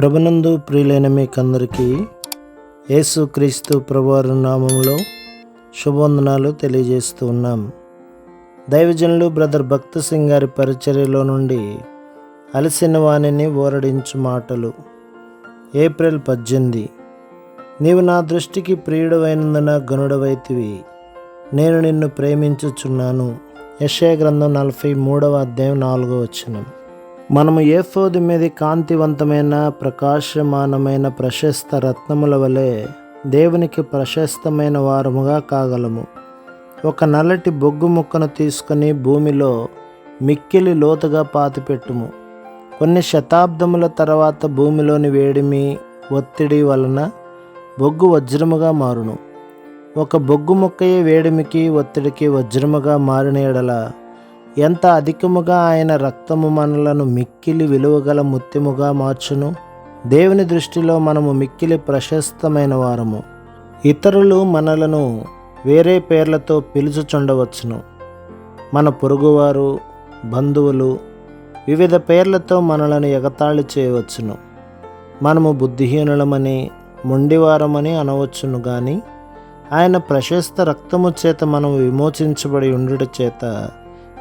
ప్రభునందు ప్రియులైన మీకందరికీ యేసుక్రీస్తు ప్రభువారి నామంలో శుభవందనాలు తెలియజేస్తూ ఉన్నాం. దైవజనులు బ్రదర్ భక్త సింగ్ గారి పరిచర్యలో నుండి అలసిన వాణిని ఓరడించు మాటలు. ఏప్రిల్ పద్దెనిమిది. నీవు నా దృష్టికి ప్రియుడవైనందున గనుడవైతివి నేను నిన్ను ప్రేమించుచున్నాను. యశయ గ్రంథం నలభై మూడవ అధ్యాయం నాలుగో వచనం. మనము ఏఫోదు మీద కాంతివంతమైన ప్రకాశమానమైన ప్రశస్త రత్నముల వలె దేవునికి ప్రశస్తమైన వారముగా కాగలము. ఒక నల్లటి బొగ్గు ముక్కను తీసుకొని భూమిలో మిక్కిలి లోతుగా పాతిపెట్టుము. కొన్ని శతాబ్దముల తర్వాత భూమిలోని వేడిమి ఒత్తిడి వలన బొగ్గు వజ్రముగా మారును. ఒక బొగ్గు ముక్కయే వేడిమికి ఒత్తిడికి వజ్రముగా మారిన ఎడల ఎంత అధికముగా ఆయన రక్తము మనలను మిక్కిలి విలువగల ముత్యముగా మార్చును? దేవుని దృష్టిలో మనము మిక్కిలి ప్రశస్తమైన వారము. ఇతరులు మనలను వేరే పేర్లతో పిలుచుచుండవచ్చును. మన పొరుగువారు బంధువులు వివిధ పేర్లతో మనలను ఎగతాళి చేయవచ్చును. మనము బుద్ధిహీనులమని మొండివారమని అనవచ్చును కానీ ఆయన ప్రశస్త రక్తము చేత మనం విమోచించబడి ఉండుట చేత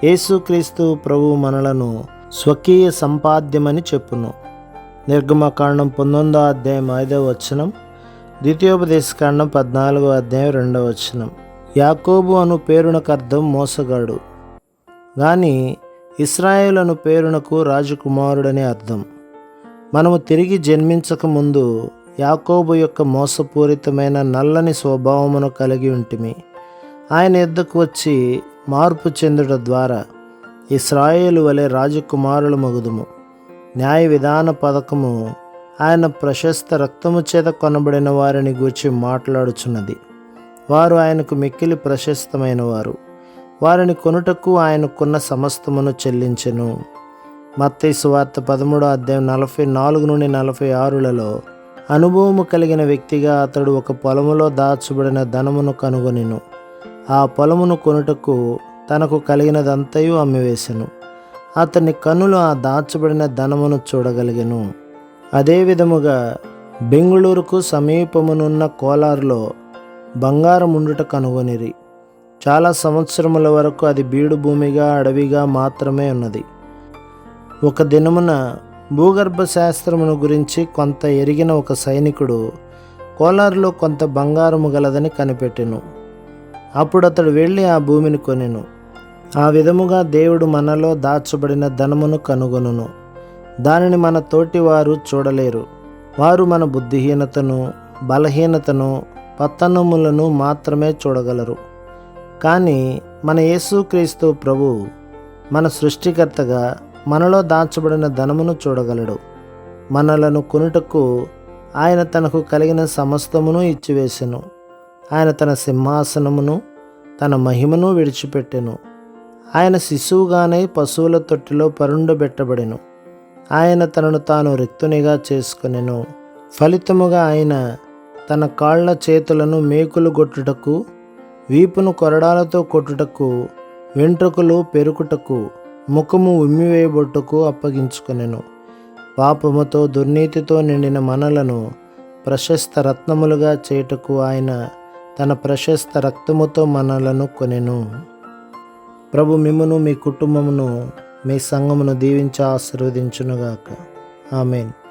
యేసుక్రీస్తు ప్రభు మనలను స్వకీయ సంపాద్యమని చెప్పును. నిర్గమకాండం పంతొమ్మిదో అధ్యాయం ఐదవ వచనం ద్వితీయోపదేశకాండం పద్నాలుగో అధ్యాయం రెండవ వచనం. యాకోబు అను పేరునకు అర్థం మోసగాడు. కానీ ఇస్రాయేల్ అను పేరునకు రాజకుమారుడని అర్థం. మనము తిరిగి జన్మించక ముందు యాకోబు యొక్క మోసపూరితమైన నల్లని స్వభావమును కలిగి ఉంటిమి. ఆయన ఎద్దకు వచ్చి మార్పు చెందుట ద్వారా ఇస్రాయేలు వలె రాజకుమారుల మగుదుము. న్యాయ విధాన పథకము ఆయన ప్రశస్త రక్తము చేత కొనబడిన వారిని గూర్చి మాట్లాడుచున్నది. వారు ఆయనకు మిక్కిలి ప్రశస్తమైన వారు. వారిని కొనుటకు ఆయనకున్న సమస్తమును చెల్లించెను. మత్తయి సువార్త పదమూడో అధ్యాయం నలభై నాలుగు నుండి నలభై ఆరులలో అనుభవము కలిగిన వ్యక్తిగా అతడు ఒక పొలములో దాచబడిన ధనమును కనుగొనిను. ఆ పొలమును కొనుటకు తనకు కలిగినదంతయు అమ్మివేశను. అతని కన్నులు ఆ దాచబడిన ధనమును చూడగలిగెను. అదే విధముగా బెంగుళూరుకు సమీపమునున్న కోలారులో బంగారం ఉండుట కనుగొనిరి. చాలా సంవత్సరముల వరకు అది బీడు భూమిగా అడవిగా మాత్రమే ఉన్నది. ఒక దినమున భూగర్భ శాస్త్రమును గురించి కొంత ఎరిగిన ఒక సైనికుడు కోలారులో కొంత బంగారము గలదని కనిపెట్టెను. అప్పుడు అతడు వెళ్ళి ఆ భూమిని కొనెను. ఆ విధముగా దేవుడు మనలో దాచబడిన ధనమును కనుగొనును. దానిని మన తోటి వారు చూడలేరు. వారు మన బుద్ధిహీనతను బలహీనతను పత్తనములను మాత్రమే చూడగలరు. కానీ మన యేసుక్రీస్తు ప్రభు మన సృష్టికర్తగా మనలో దాచబడిన ధనమును చూడగలడు. మనలను కొనుటకు ఆయన తనకు కలిగిన సమస్తమును ఇచ్చివేసెను. ఆయన తన సింహాసనమును తన మహిమను విడిచిపెట్టెను. ఆయన శిశువుగానే పశువుల తొట్టిలో పరుండబెట్టబడెను. ఆయన తనను తాను రిక్తునిగా చేసుకునెను. ఫలితముగా ఆయన తన కాళ్ళ చేతులను మేకులు కొట్టుటకు వీపును కొరడాలతో కొట్టుటకు వెంట్రుకలు పెరుకుటకు ముఖము ఉమ్మివేయబొట్టుకు అప్పగించుకునెను. పాపముతో దుర్నీతితో నిండిన మనలను ప్రశస్త రత్నములుగా చేయుటకు ఆయన తన ప్రశస్త రక్తముతో మనలను కొనెను. ప్రభు మిమ్మను మీ కుటుంబమును మీ సంఘమును దీవించి ఆశీర్వదించునుగాక. ఆమెన్.